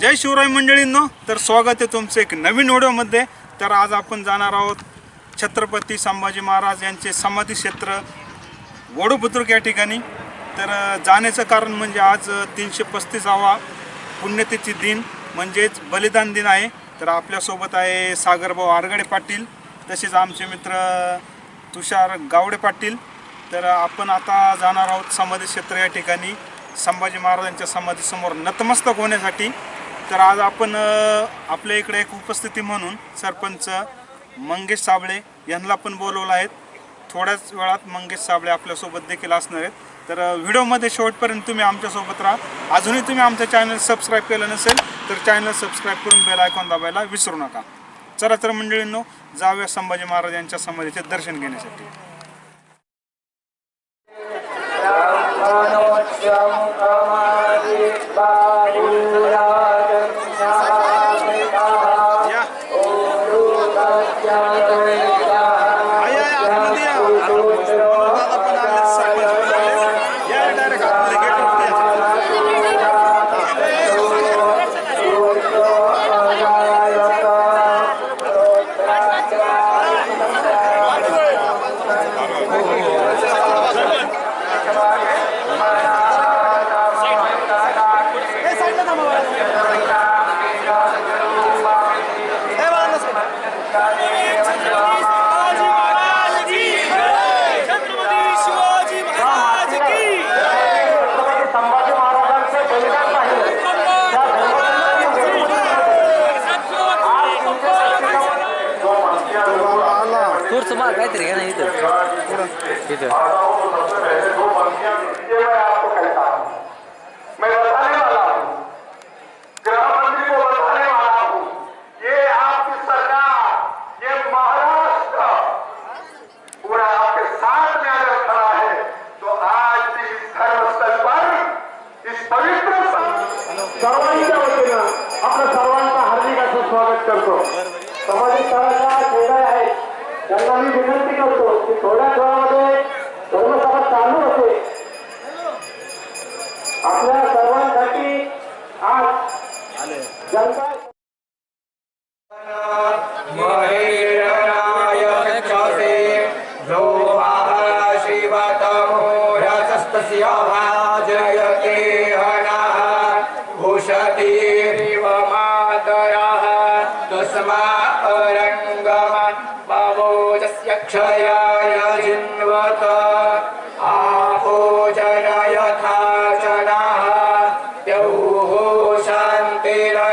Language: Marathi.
जय शिवराय मंडळींनो तर स्वागत आहे तुमचं एक नवीन व्हिडिओमध्ये. तर आज आपण जाणार आहोत छत्रपती संभाजी महाराज यांचे समाधी क्षेत्र वडूबुद्रुक या ठिकाणी. तर जाण्याचं कारण म्हणजे आज तीनशे पस्तीसावा पुण्यतिथी दिन म्हणजेच बलिदान दिन आहे. तर आपल्यासोबत आहे सागरभाऊ आरगडे पाटील. तसेच आमचे मित्र तुषार गावडे पाटील. तर आपण आता जाणार आहोत समाधी क्षेत्र या ठिकाणी. संभाजी महाराजांच्या समाधीसमोर नतमस्तक होण्यासाठी. तर आज आपण आपल्या इकडे एक उपस्थिती म्हणून सरपंच मंगेश साबळे यांना पण बोलवलं आहेत थोड्याच वेळात मंगेश साबळे आपल्यासोबत देखील असणार आहेत. तर व्हिडिओमध्ये शेवटपर्यंत तुम्ही आमच्यासोबत राहा. अजूनही तुम्ही आमचं चॅनल सबस्क्राईब केलं नसेल तर चॅनल सबस्क्राईब करून बेल आयकॉन दाबायला विसरू नका. चला तर मंडळींनो जाऊया संभाजी महाराज यांच्या समाधीचे दर्शन घेण्यासाठी. या. इस धर्मस्थल पर इस पवित्र स्थळ- सर्वांच्या वतीनं आपलं सर्वांचं हार्दिक असं स्वागत करतो. थोड्या काळामध्ये धर्मसभा चालू होते. आपल्या सर्वांसाठी आज जनता महेरणायक्षसे लोभाः जस्य क्षया जिन्वत आहो जन यथा चणः यौः शान्तिरन्तरिक्षतो।